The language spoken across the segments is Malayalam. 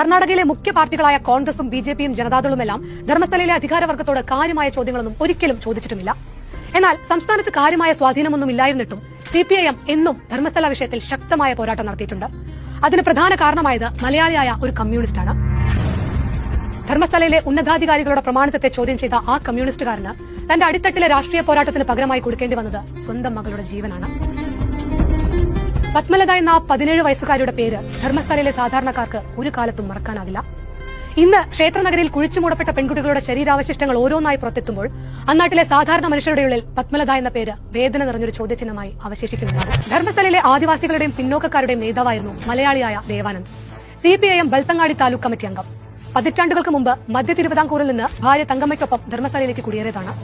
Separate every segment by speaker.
Speaker 1: കർണാടകയിലെ മുഖ്യ പാർട്ടികളായ കോൺഗ്രസും ബി ജെ പിയും ജനതാദളുമെല്ലാം ധർമ്മസ്ഥലയിലെ അധികാരവർഗത്തോട് കാര്യമായ ചോദ്യങ്ങളൊന്നും ഒരിക്കലും ചോദിച്ചിട്ടുമില്ല. എന്നാൽ സംസ്ഥാനത്ത് കാര്യമായ സ്വാധീനമൊന്നും ഇല്ലായിരുന്നിട്ടും സി പി ഐ എം എന്നും ധർമ്മസ്ഥല വിഷയത്തിൽ ശക്തമായ പോരാട്ടം നടത്തിയിട്ടുണ്ട്. അതിന് പ്രധാന കാരണമായത് മലയാളിയായ ഒരു കമ്മ്യൂണിസ്റ്റാണ്. ധർമ്മസ്ഥലയിലെ ഉന്നതാധികാരികളുടെ പ്രമാണത്തെ ചോദ്യം ചെയ്ത ആ കമ്മ്യൂണിസ്റ്റുകാരന് തന്റെ അടിത്തട്ടിലെ രാഷ്ട്രീയ പോരാട്ടത്തിന് പകരമായി കൊടുക്കേണ്ടി വന്നത് സ്വന്തം മകളുടെ ജീവനാണ്. പത്മലത എന്ന പതിനേഴ് വയസ്സുകാരിയുടെ പേര് ധർമ്മസ്ഥലയിലെ സാധാരണക്കാർക്ക് ഒരു കാലത്തും മറക്കാനാവില്ല ഇന്ന് ക്ഷേത്രനഗരിൽ കുഴിച്ചുമൂടപ്പെട്ട പെൺകുട്ടികളുടെ ശരീരാവശിഷ്ടങ്ങൾ ഓരോന്നായി പുറത്തെത്തുമ്പോൾ അന്നാട്ടിലെ സാധാരണ മനുഷ്യരുടെ ഉള്ളിൽ പത്മലത എന്ന പേര് വേദന നിറഞ്ഞൊരു ചോദ്യചിഹ്നമായി അവശേഷിക്കുന്നതാണ് ധർമ്മസ്ഥലയിലെ ആദിവാസികളുടെയും പിന്നോക്കക്കാരുടെയും നേതാവായിരുന്നു മലയാളിയായ Devanand. C P I M Belthangady taluk committee അംഗം. പതിറ്റാണ്ടുകൾക്ക് മുമ്പ് മധ്യ തിരുവിതാംകൂറിൽ നിന്ന് ഭാര്യ തങ്കമ്മയ്ക്കൊപ്പം ധർമ്മസ്ഥലയിലേക്ക് കുടിയേറിയതാണ്.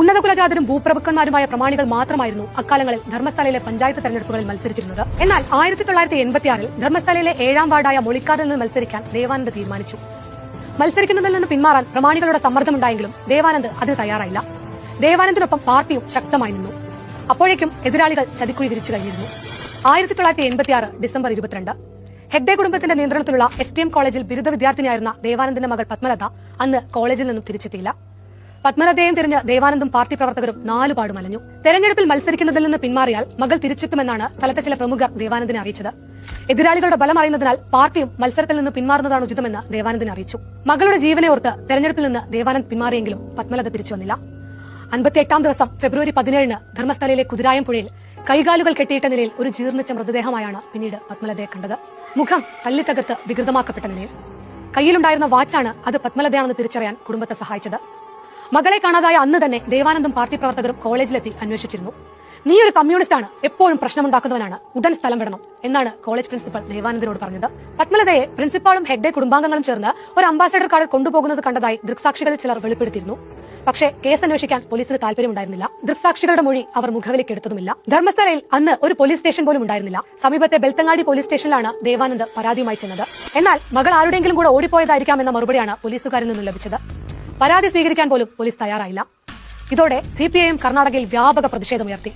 Speaker 1: ഉന്നത കുലജാതരും ഭൂപ്രഭുക്കന്മാരുമായ പ്രമാണികൾ മാത്രമായിരുന്നു അക്കാലങ്ങളിൽ ധർമ്മസ്ഥലയിലെ പഞ്ചായത്ത് തെരഞ്ഞെടുപ്പുകളിൽ മത്സരിച്ചിരുന്നത്. എന്നാൽ ആയിരത്തി തൊള്ളായിരത്തി എൺപത്തിയാറിൽ ധർമ്മസ്ഥലയിലെ ഏഴാം വാർഡായ മൊളിക്കാറിൽ നിന്ന് മത്സരിക്കാൻ ദേവാനന്ദ് തീരുമാനിച്ചു. മത്സരിക്കുന്നതിൽ നിന്ന് പിന്മാറാൻ പ്രമാണികളുടെ സമ്മർദ്ദമുണ്ടായെങ്കിലും ദേവാനന്ദ് അതിന് തയ്യാറായില്ല. ദേവാനന്ദിനൊപ്പം പാർട്ടിയും ശക്തമായി നിന്നു. അപ്പോഴേക്കും എതിരാളികൾ ചതിക്കുഴി തിരിച്ചു കഴിഞ്ഞിരുന്നു. ആയിരത്തി തൊള്ളായിരത്തി എൺപത്തിയാറ് ഡിസംബർ ഇരുപത്തിരണ്ട്. ഹെഗ്ഡെ കുടുംബത്തിന്റെ നിയന്ത്രണത്തിലുള്ള എസ് എം കോളേജിൽ ബിരുദ വിദ്യാർത്ഥിനിയായിരുന്ന ദേവാനന്ദിന്റെ മകൾ പത്മലത അന്ന് കോളേജിൽ നിന്നും തിരിച്ചെത്തിയില്ല. പത്മലതയും തിരഞ്ഞ് ദേവാനന്ദും പാർട്ടി പ്രവർത്തകരും നാലുപാട് മലഞ്ഞു തെരഞ്ഞെടുപ്പിൽ മത്സരിക്കുന്നതിൽ നിന്ന് പിന്മാറിയാൽ മകൾ തിരിച്ചെത്തുമെന്നാണ് സ്ഥലത്തെ ചില പ്രമുഖർ ദേവാനന്ദിനെ അറിയിച്ചത്. എതിരാളികളുടെ ബലം അറിയുന്നതിനാൽ പാർട്ടിയും മത്സരത്തിൽ നിന്ന് പിന്മാറുന്നതാണ് ഉചിതമെന്ന് ദേവാനന്ദിനെ അറിയിച്ചു. മകളുടെ ജീവനെ ഓർത്ത് തെരഞ്ഞെടുപ്പിൽ നിന്ന് ദേവാനന്ദ് പിന്മാറിയെങ്കിലും പത്മലത തിരിച്ചു വന്നില്ല. അൻപത്തിയെട്ടാം ദിവസം ഫെബ്രുവരി പതിനേഴിന് ധർമ്മസ്ഥലയിലെ കുതിരായം പുഴയിൽ കൈകാലുകൾ കെട്ടിയിട്ട നിലയിൽ ഒരു ജീർണിച്ച മൃതദേഹമായാണ് പിന്നീട് പത്മലതയെ കണ്ടത്. മുഖം തല്ലിത്തകർത്ത് വികൃതമാക്കപ്പെട്ട നിലയിൽ. കയ്യിലുണ്ടായിരുന്ന വാച്ചാണ് അത് പത്മലതയാണെന്ന് തിരിച്ചറിയാൻ കുടുംബത്തെ സഹായിച്ചത്. മകളെ കാണാതായ അന്ന് തന്നെ ദേവാനന്ദം പാർട്ടി പ്രവർത്തകരും കോളേജിലെത്തി അന്വേഷിച്ചിരുന്നു. നീ ഒരു കമ്മ്യൂണിസ്റ്റ് ആണ് എപ്പോഴും പ്രശ്നമുണ്ടാക്കുന്നവനാണ്. ഉടൻ സ്ഥലം വിടണം എന്നാണ് കോളേജ് പ്രിൻസിപ്പൽ ദേവാനന്ദനോട് പറഞ്ഞത്. പത്മലതയെ പ്രിൻസിപ്പാളും ഹെഡ് കുടുംബാംഗങ്ങളും ചേർന്ന് ഒരു അംബാസഡർ കാർഡ് കൊണ്ടുപോകുന്നത് കണ്ടതായി ദൃക്സാക്ഷികളിൽ ചിലർ വെളിപ്പെടുത്തിയിരുന്നു. പക്ഷേ കേസ് അന്വേഷിക്കാൻ പോലീസിന് താല്പര്യമുണ്ടായിരുന്നില്ല ദൃക്സാക്ഷികളുടെ മൊഴി അവർ മുഖവിലേക്ക് എടുത്തതുമില്ല. ധർമ്മസ്ഥലയിൽ അന്ന് ഒരു പോലീസ് സ്റ്റേഷൻ പോലും ഉണ്ടായിരുന്നില്ല. സമീപത്തെ ബെൽത്തങ്ങാടി പോലീസ് സ്റ്റേഷനിലാണ് ദേവാനന്ദ് പരാതിയുമായി ചെന്നത്. എന്നാൽ മകൾ ആരുടെയെങ്കിലും കൂടെ ഓടിപ്പോയതായിരിക്കാം എന്ന മറുപടിയാണ് പോലീസുകാരിൽ നിന്നും ലഭിച്ചത്. പരാതി സ്വീകരിക്കാൻ പോലും പോലീസ് തയ്യാറായില്ല. ഇതോടെ സി പി ഐ എം കർണാടകയിൽ വ്യാപക പ്രതിഷേധമുയർത്തി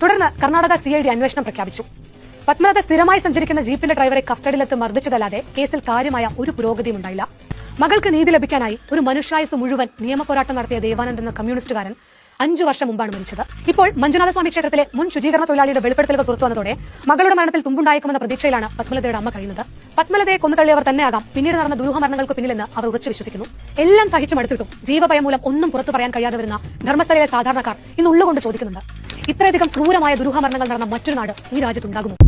Speaker 1: തുടർന്ന് കർണാടക സി ഐ ഡി അന്വേഷണം പ്രഖ്യാപിച്ചു. പത്മനാഥ സ്ഥിരമായി സഞ്ചരിക്കുന്ന ജീപ്പിന്റെ ഡ്രൈവറെ കസ്റ്റഡിയിലെത്ത് മർദ്ദിച്ചതല്ലാതെ കേസിൽ കാര്യമായ ഒരു പുരോഗതിയും ഉണ്ടായില്ല. മകൾക്ക് നീതി ലഭിക്കാനായി ഒരു മനുഷ്യായുസ് മുഴുവൻ നിയമപോരാട്ടം നടത്തിയ ദേവാനന്ദ് എന്ന കമ്മ്യൂണിസ്റ്റുകാരൻ അഞ്ചു വർഷം മുമ്പാണ് മരിച്ചത്. ഇപ്പോൾ മഞ്ജുനാഥസ്വാമി ക്ഷേത്രത്തിലെ മുൻ ശുചീകരണ തൊഴിലാളിയുടെ വെളിപ്പെടുത്തലുകൾ പുറത്തു വന്നതോടെ മകളുടെ മരണത്തിൽ തുമ്പുണ്ടായേക്കുമെന്ന പ്രതീക്ഷയിലാണ് പത്മലതയുടെ അമ്മ കഴിയുന്നത്. പത്മലതയെ തന്നെ ആകാം പിന്നീട് നടന്ന ദുരൂഹമരണങ്ങൾക്ക് പിന്നിലെന്ന് അവർ ഉറച്ചു വിശ്വസിക്കുന്നു. എല്ലാം സഹിച്ചു മടുത്തിട്ടും ജീവഭയം മൂലം ഒന്നും പുറത്തു പറയാൻ കഴിയാതെ വരുന്ന ധർമ്മസ്ഥലയിലെ സാധാരണക്കാർ ഇന്ന് ഉള്ളുകൊണ്ട് ചോദിക്കുന്നുണ്ട്. ഇത്രയധികം ക്രൂരമായ ദുരൂഹമരണങ്ങൾ നടന്ന മറ്റൊരു നാട് ഈ രാജ്യത്തുണ്ടാകുമോ